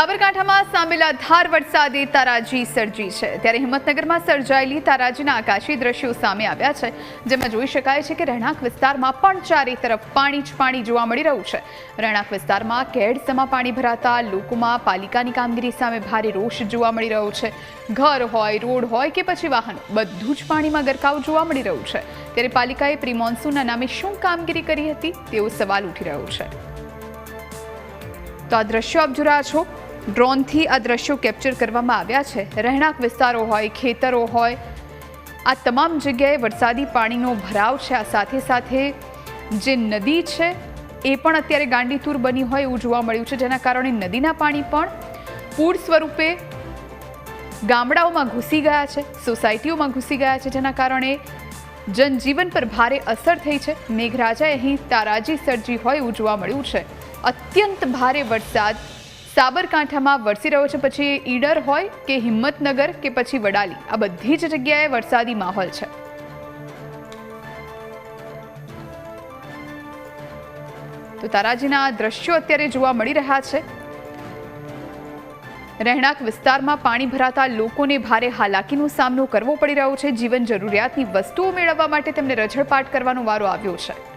સાબરકાંઠામાં સામેલા ધાર વરસાદે તારાજી સર્જી છે. ત્યારે હિંમતનગરમાં સર્જાયેલી તારાજીના આકાશી દ્રશ્યો સામે આવ્યા છે. જેમાં જોઈ શકાય છે કે રહેણાંક વિસ્તારમાં પણ ચારે તરફ પાણી જ પાણી જોવા મળી રહ્યું છે. રહેણાંક વિસ્તારમાં કેડસમાં પાણી ભરાતા લોકોમાં પાલિકાની કામગીરી સામે ભારે રોષ જોવા મળી રહ્યો છે. ઘર હોય, રોડ હોય કે પછી વાહન, બધું જ પાણીમાં ગરકાવ જોવા મળી રહ્યું છે. ત્યારે પાલિકાએ પ્રી મોન્સૂનના નામે શું કામગીરી કરી હતી તેવો સવાલ ઉઠી રહ્યો છે. તો આ દ્રશ્યો આપ રહ્યા છો. ડ્રોનથી આ દ્રશ્યો કેપ્ચર કરવામાં આવ્યા છે. રહેણાંક વિસ્તારો હોય, ખેતરો હોય, આ તમામ જગ્યાએ વરસાદી પાણીનો ભરાવ છે. આ સાથે સાથે જે નદી છે, એ પણ અત્યારે ગાંડીતુર બની હોય એવું જોવા મળ્યું છે. જેના કારણે નદીના પાણી પણ પૂર સ્વરૂપે ગામડાઓમાં ઘૂસી ગયા છે, સોસાયટીઓમાં ઘૂસી ગયા છે, જેના કારણે જનજીવન પર ભારે અસર થઈ છે. મેઘરાજાએ અહીં તારાજી સર્જી હોય એવું જોવા મળ્યું છે. અત્યંત ભારે વરસાદ સાબરકાંઠામાં વરસી રહ્યો છે, પછી ઈડર હોય કે હિંમતનગર કે પછી વડાલી. આ બધી જ જગ્યાએ વરસાદી માહોલ છે. તો તારાજીના દ્રશ્યો અત્યારે જોવા મળી રહ્યા છે. રહેણાંક વિસ્તારમાં પાણી ભરાતા લોકોને ભારે હાલાકીનો સામનો કરવો પડી રહ્યો છે. જીવન જરૂરિયાતની વસ્તુઓ મેળવવા માટે તેમને રઝળપાટ કરવાનો વારો આવ્યો છે.